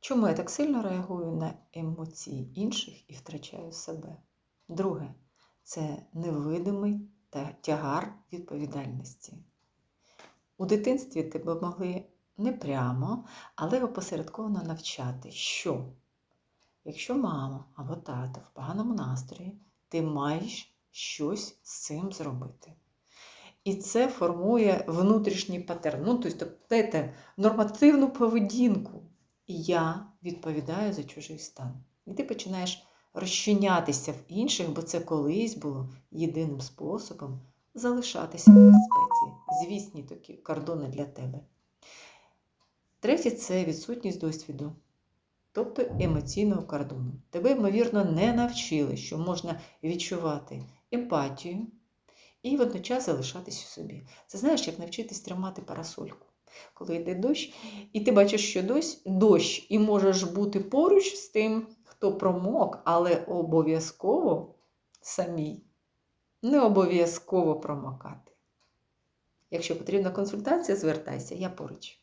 Чому я так сильно реагую на емоції інших і втрачаю себе? Друге, це невидимий та тягар відповідальності. У дитинстві тебе могли не прямо, але опосередковано навчати, що якщо мама або тато в поганому настрої, ти маєш щось з цим зробити. І це формує внутрішній патерн. Ну, тобто, нормативну поведінку. Я відповідаю за чужий стан. І ти починаєш розчинятися в інших, бо це колись було єдиним способом залишатися в безпеці. Звісні такі кордони для тебе. Третє це відсутність досвіду, тобто емоційного кордону. Тебе, ймовірно, не навчили, що можна відчувати емпатію і водночас залишатись у собі. Це знаєш, як навчитись тримати парасольку. Коли йде дощ, і ти бачиш, що дощ, дощ, і можеш бути поруч з тим, хто промок, але обов'язково самій. Не обов'язково промокати. Якщо потрібна консультація, звертайся, я поруч.